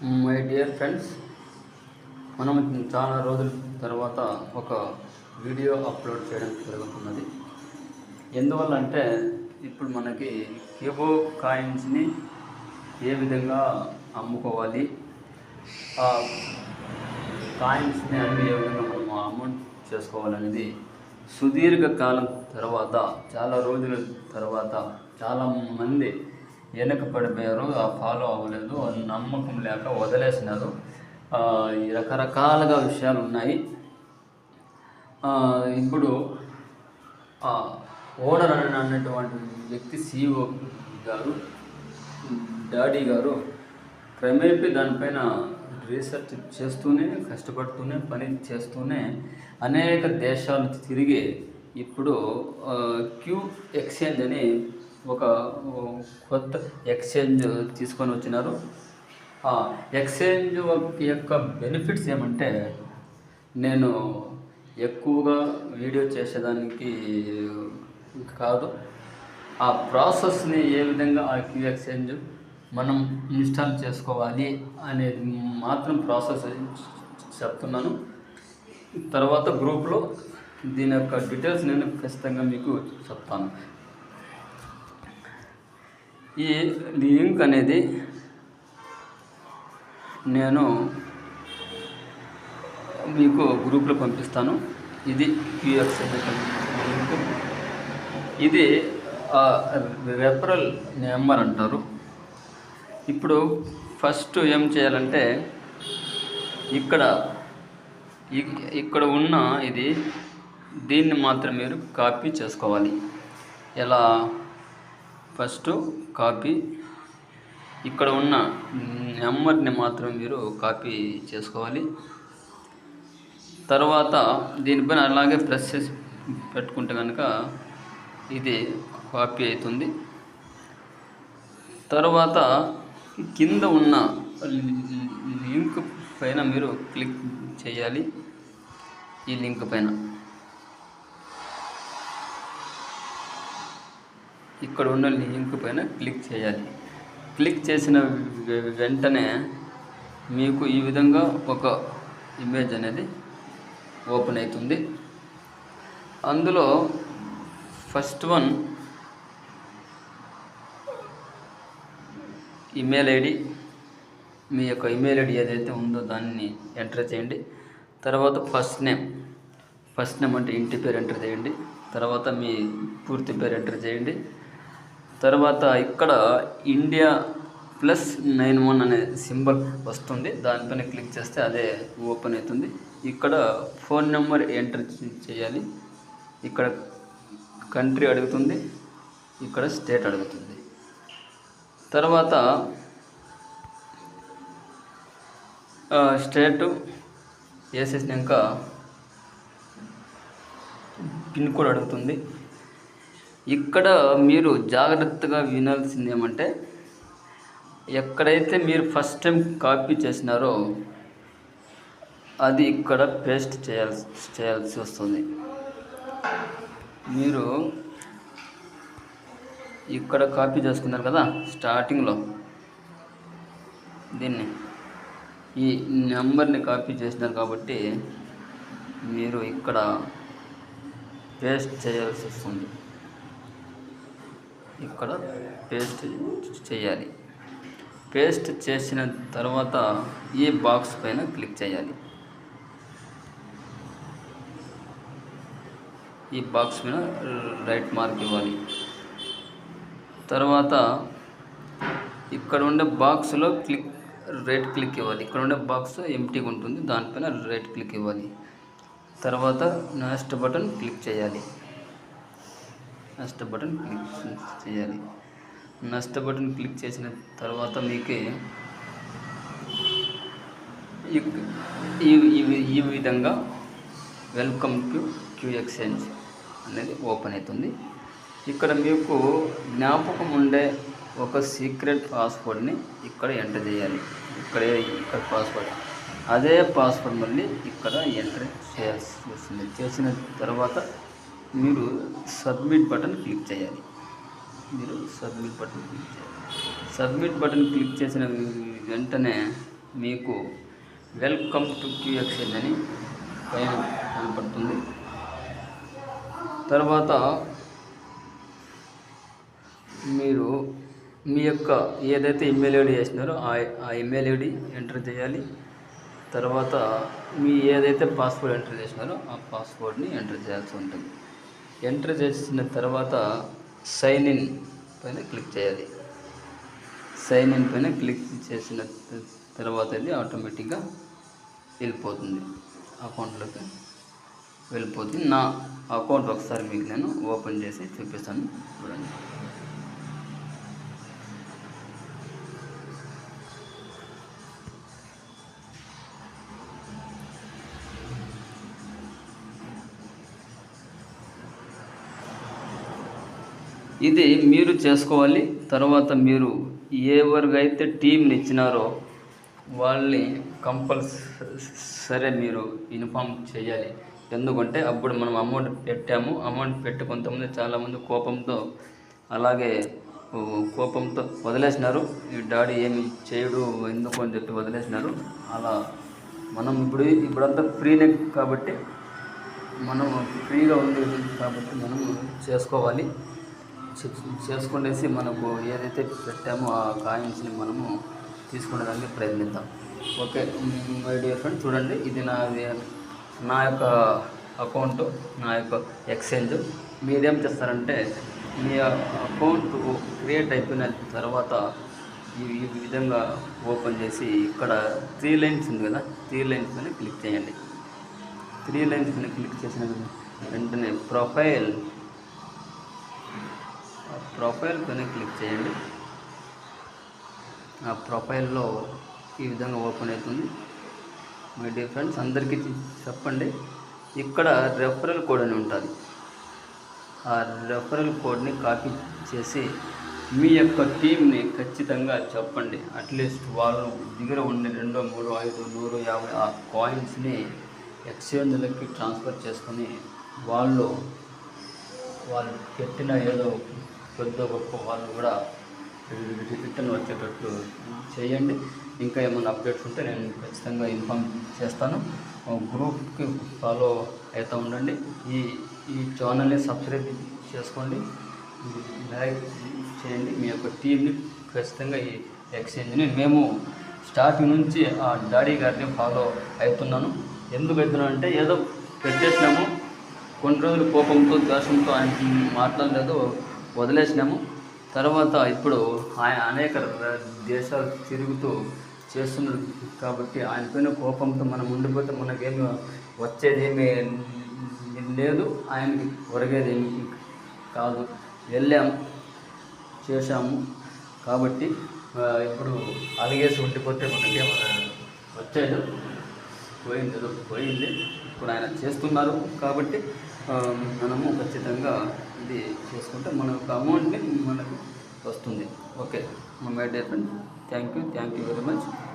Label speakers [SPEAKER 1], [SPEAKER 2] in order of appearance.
[SPEAKER 1] My dear friends మనం చాలా రోజుల తర్వాత ఒక వీడియో అప్లోడ్ చేయడం జరుగుతున్నది. ఎందువల్ల అంటే ఇప్పుడు మనకి కేబో కాయిన్స్ని ఏ విధంగా అమ్ముకోవాలి ఆ కాయిన్స్ని అమ్మి ఏ విధంగా మనం అమౌంట్ చేసుకోవాలనేది సుదీర్ఘ కాలం తర్వాత చాలా రోజుల తర్వాత చాలా మంది వెనక పడిపోయారు ఆ ఫాలో అవ్వలేదు నమ్మకం లేక వదిలేసినారు. ఈ రకరకాలుగా విషయాలు ఉన్నాయి ఇప్పుడు ఓనర్ అని అన్నటువంటి వ్యక్తి సిఇఓ గారు డాడీ గారు క్రమేపీ దానిపైన రీసెర్చ్ చేస్తూనే కష్టపడుతూనే పని చేస్తూనే అనేక దేశాలు తిరిగి ఇప్పుడు క్యూ ఎక్స్చేంజ్ అని ఒక కొత్త ఎక్స్చేంజ్ తీసుకొని వచ్చినారు. ఆ ఎక్స్చేంజ్ యొక్క బెనిఫిట్స్ ఏమంటే నేను ఎక్కువగా వీడియో చేసేదానికి కాదు. ఆ ప్రాసెస్ని ఏ విధంగా ఆ క్యూ ఎక్స్చేంజ్ మనం ఇన్స్టాల్ చేసుకోవాలి అనేది మాత్రం ప్రాసెస్ చెప్తున్నాను. తర్వాత గ్రూప్లో దీని యొక్క డీటెయిల్స్ నేను ఖచ్చితంగా మీకు చెప్తాను. ఈ లింక్ అనేది నేను మీకు గ్రూప్లో పంపిస్తాను. ఇది క్యూఎక్స్ లింక్. ఇది రెఫరల్ నెంబర్ అంటారు. ఇప్పుడు ఫస్ట్ ఏం చేయాలంటే ఇక్కడ ఇక్కడ ఉన్న ఇది దీన్ని మాత్రం మీరు కాపీ చేసుకోవాలి. ఎలా? First copy. ఇక్కడ ఉన్న నెంబర్ని మాత్రం మీరు కాపీ చేసుకోవాలి. తర్వాత దీనిపైన అలాగే ప్రెస్ చేసి పెట్టుకుంటే కనుక ఇది కాపీ అవుతుంది. తర్వాత కింద ఉన్న లింక్ పైన మీరు క్లిక్ చేయాలి. ఈ లింక్ పైన. ఇక్కడ ఉన్న లింక్ పైన క్లిక్ చేయాలి. క్లిక్ చేసిన వెంటనే మీకు ఈ విధంగా ఒక ఇమేజ్ అనేది ఓపెన్ అవుతుంది అందులో ఫస్ట్ వన్ ఈమెయిల్ ఐడి మీ యొక్క ఈమెయిల్ ఐడి ఏదైతే ఉందో దాన్ని ఎంటర్ చేయండి. తర్వాత ఫస్ట్ నేమ్ ఫస్ట్ నేమ్ అంటే ఇంటి పేరు ఎంటర్ చేయండి. తర్వాత మీ పూర్తి పేరు ఎంటర్ చేయండి. తర్వాత ఇక్కడ ఇండియా ప్లస్ నైన్ వన్ అనే సింబల్ వస్తుంది. దానిపైన క్లిక్ చేస్తే అదే ఓపెన్ అవుతుంది. ఇక్కడ ఫోన్ నెంబర్ ఎంటర్ చేయాలి. ఇక్కడ కంట్రీ అడుగుతుంది. ఇక్కడ స్టేట్ అడుగుతుంది. తర్వాత స్టేటు వేసేసినాక పిన్ కోడ్ అడుగుతుంది. ఇక్కడ మీరు జాగ్రత్తగా వినాల్సింది ఏమంటే ఎక్కడైతే మీరు ఫస్ట్ టైం కాపీ చేసినారో అది ఇక్కడ పేస్ట్ చేయాల్సి చేయాల్సి వస్తుంది. మీరు ఇక్కడ కాపీ చేసుకున్నారు కదా స్టార్టింగ్లో దీన్ని ఈ నెంబర్ని కాపీ చేసినారు కాబట్టి మీరు ఇక్కడ పేస్ట్ చేయాల్సి వస్తుంది. ఇక్కడ పేస్ట్ చేయాలి. పేస్ట్ చేసిన తర్వాత ఈ బాక్స్ పైన క్లిక్ చేయాలి. ఈ బాక్స్ మీద రైట్ మార్క్ ఇవ్వాలి. తర్వాత ఇక్కడ ఉండే బాక్స్లో క్లిక్ రైట్ క్లిక్ ఇవ్వాలి. ఇక్కడ ఉండే బాక్స్ ఎంటీగా ఉంటుంది. దానిపైన రైట్ క్లిక్ ఇవ్వాలి. తర్వాత నెక్స్ట్ బటన్ క్లిక్ చేయాలి. నెక్స్ట్ బటన్ క్లిక్ చేయాలి. నెక్స్ట్ బటన్ క్లిక్ చేసిన తర్వాత మీకు ఈ- ఈ- ఈ విధంగా వెల్కమ్ టు క్యూ ఎక్స్చేంజ్ అనేది ఓపెన్ అవుతుంది. ఇక్కడ మీకు జ్ఞాపకం ఉండే ఒక సీక్రెట్ పాస్వర్డ్ని ఇక్కడ ఎంటర్ చేయాలి. ఇక్కడ ఇక్కడ పాస్వర్డ్. అదే పాస్వర్డ్ మళ్ళీ ఇక్కడ ఎంటర్ చేయాల్సి వస్తుంది. చేసిన తర్వాత మీరు సబ్మిట్ బటన్ క్లిక్ చేయాలి. మీరు సబ్మిట్ బటన్ క్లిక్ చేయాలి. సబ్మిట్ బటన్ క్లిక్ చేసిన వెంటనే మీకు వెల్కమ్ టు క్యూ ఎక్స్చేంజ్ అని పైన కనపడుతుంది. తర్వాత మీరు మీ యొక్క ఏదైతే ఇమెయిల్ ఐడి చేసినారో ఆ ఆ ఇమెయిల్ ఐడి ఎంటర్ చేయాలి. తర్వాత మీ ఏదైతే పాస్వర్డ్ ఎంటర్ చేసినారో ఆ పాస్వర్డ్ని ఎంటర్ చేయాల్సి ఉంటుంది. ఎంటర్ చేసిన తర్వాత సైన్ ఇన్ పైన క్లిక్ చేయాలి. సైన్ ఇన్ పైన క్లిక్ చేసిన తర్వాత ఇది ఆటోమేటిక్గా వెళ్ళిపోతుంది. అకౌంట్లోకి వెళ్ళిపోతుంది. నా అకౌంట్ ఒకసారి మీకు నేను ఓపెన్ చేసి చూపిస్తాను. చూడండి. ఇది మీరు చేసుకోవాలి. తర్వాత మీరు ఎవరికైతే టీంని ఇచ్చినారో వాళ్ళని కంపల్సరీ మీరు ఇన్ఫామ్ చేయాలి. ఎందుకంటే అప్పుడు మనం అమౌంట్ పెట్టాము. అమౌంట్ పెట్టి కొంతమంది చాలామంది కోపంతో అలాగే కోపంతో వదిలేసినారు. ఈ డాడీ ఏమి చేయడు ఎందుకు? అని చెప్పి వదిలేసినారు. అలా మనం ఇప్పుడు ఇప్పుడంతా ఫ్రీనే కాబట్టి మనం ఫ్రీగా ఉంది కాబట్టి మనం చేసుకోవాలి. చేసుకునేసి మనకు ఏదైతే పెట్టామో ఆ కాయిన్స్ని మనము తీసుకునేదానికి ప్రయత్నిద్దాం. ఓకే మై డియర్ ఫ్రెండ్ చూడండి ఇది నా నా యొక్క అకౌంట్ నా యొక్క ఎక్స్చేంజ్. మీరేం చేస్తారంటే మీ అకౌంట్ క్రియేట్ అయిపోయిన తర్వాత ఈ విధంగా ఓపెన్ చేసి ఇక్కడ త్రీ లైన్స్ ఉంది కదా త్రీ లైన్స్ పైన క్లిక్ చేయండి. త్రీ లైన్స్ పైన క్లిక్ చేసిన వెంటనే ప్రొఫైల్ ప్రొఫైల్ పైన క్లిక్ చేయండి. ఆ ప్రొఫైల్లో ఈ విధంగా ఓపెన్ అవుతుంది. మై డియర్ ఫ్రెండ్స్ అందరికీ చెప్పండి ఇక్కడ రెఫరల్ కోడ్ అని ఉంటుంది. ఆ రెఫరల్ కోడ్ని కాపీ చేసి మీ యొక్క టీంని ఖచ్చితంగా చెప్పండి. అట్లీస్ట్ వాళ్ళు దగ్గర ఉండే రెండో మూడు ఐదు నూరు యాభై ఆ కాయిన్స్ని ఎక్స్చేంజ్లకి ట్రాన్స్ఫర్ చేసుకొని వాళ్ళు వాళ్ళు పెట్టిన ఏదో పెద్ద గొప్ప వాళ్ళు కూడా రిటర్న్ వచ్చేటట్లు చేయండి. ఇంకా ఏమైనా అప్డేట్స్ ఉంటే నేను ఖచ్చితంగా ఇన్ఫామ్ చేస్తాను. గ్రూప్కి ఫాలో అవుతూ ఉండండి. ఈ ఈ ఛానల్ని సబ్స్క్రైబ్ చేసుకోండి. లైక్ చేయండి. మీ యొక్క టీంని ఖచ్చితంగా ఈ ఎక్స్చేంజ్ని మేము స్టార్టింగ్ నుంచి ఆ డాడీ గారిని ఫాలో అవుతున్నాను. ఎందుకు అవుతున్నాను అంటే ఏదో పెట్టేసినాము కొన్ని రోజులు కోపంతో ద్వేషంతో ఆయన మాట్లాడలేదు. వదిలేసినాము. తర్వాత ఇప్పుడు ఆయన అనేక దేశాలు తిరుగుతూ చేస్తున్నాడు కాబట్టి ఆయన పైన కోపంతో మనం ఉండిపోతే మనకేమి వచ్చేది ఏమి లేదు. ఆయనకి ఒరగేది ఏమి కాదు. వెళ్ళాము చేశాము. కాబట్టి ఇప్పుడు అలిగేసి ఉండిపోతే మనకేం వచ్చేది? పోయింది పోయింది. ఇప్పుడు ఆయన చేస్తున్నారు. కాబట్టి మనము ఖచ్చితంగా ఇది చేసుకుంటే మన యొక్క అమౌంట్ని మనకు వస్తుంది. Okay. My dear friend thank you. Thank you very much.